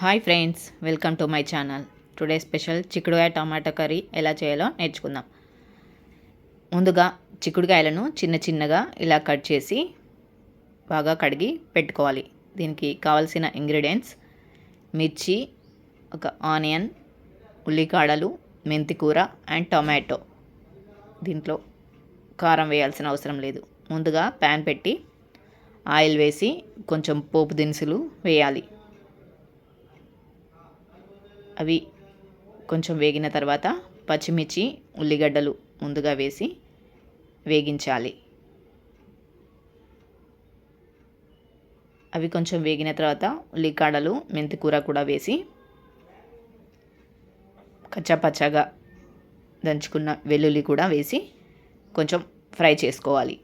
Hi friends welcome to my channel. Today special చిక్కుడుకాయ tomato curry ఎలా చేయాలో నేర్చుకుందాం. ముందుగా చిక్కుడుకాయలను చిన్న చిన్నగా ఇలా కట్ చేసి బాగా కడిగి పెట్టుకోవాలి. దీనికి కావలసిన ఇంగ్రీడియంట్స్ మిర్చి ఒక ఆనియన్ ఉల్లికాడలు మెంతికూర అండ్ టొమాటో. దీంట్లో కారం వేయాల్సిన అవసరం లేదు. ముందుగా ప్యాన్ పెట్టి ఆయిల్ వేసి కొంచెం పోపు దినుసులు వేయాలి. అవి కొంచెం వేగిన తర్వాత పచ్చిమిర్చి ఉల్లిగడ్డలు ముందుగా వేసి వేగించాలి. అవి కొంచెం వేగిన తర్వాత ఉల్లికాడలు మెంతికూర కూడా వేసి కచ్చాపచ్చాగా దంచుకున్న వెల్లుల్లి కూడా వేసి కొంచెం ఫ్రై చేసుకోవాలి.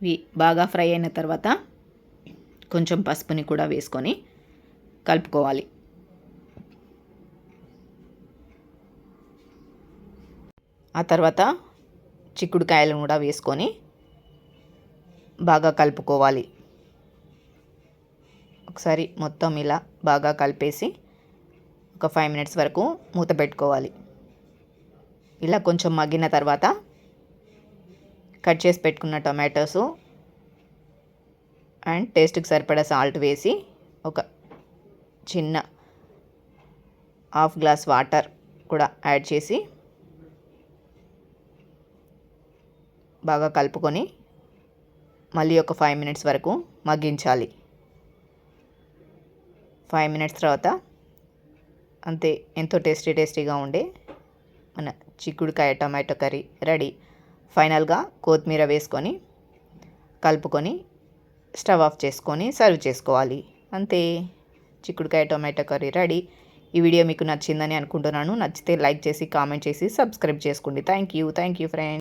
ఇవి బాగా ఫ్రై అయిన తర్వాత కొంచెం పసుపుని కూడా వేసుకొని కలుపుకోవాలి. ఆ తర్వాత చిక్కుడుకాయలను కూడా వేసుకొని బాగా కలుపుకోవాలి. ఒకసారి మొత్తం ఇలా బాగా కలిపేసి ఒక ఫైవ్ మినిట్స్ వరకు మూత పెట్టుకోవాలి. ఇలా కొంచెం మగ్గిన తర్వాత కట్ చేసి పెట్టుకున్న టొమాటోసు అండ్ టేస్ట్కి సరిపడా సాల్ట్ వేసి ఒక చిన్న హాఫ్ గ్లాస్ వాటర్ కూడా యాడ్ చేసి బాగా కలుపుకొని మళ్ళీ ఒక ఫైవ్ మినిట్స్ వరకు మగ్గించాలి. ఫైవ్ మినిట్స్ తర్వాత అంతే ఎంతో టేస్టీ టేస్టీగా ఉండే మన చిక్కుడుకాయ టమాటో కర్రీ రెడీ. ఫైనల్గా కొత్తిమీర వేసుకొని కలుపుకొని స్టవ్ ఆఫ్ చేసుకొని సర్వ్ చేసుకోవాలి. అంతే. చిక్కుడుకాయ టొమాటో కర్రీ రెడీ. ఈ వీడియో మీకు నచ్చిందని అనుకుంటున్నాను. నచ్చితే లైక్ చేసి కామెంట్ చేసి సబ్స్క్రైబ్ చేసుకోండి. Thank you thank you friends.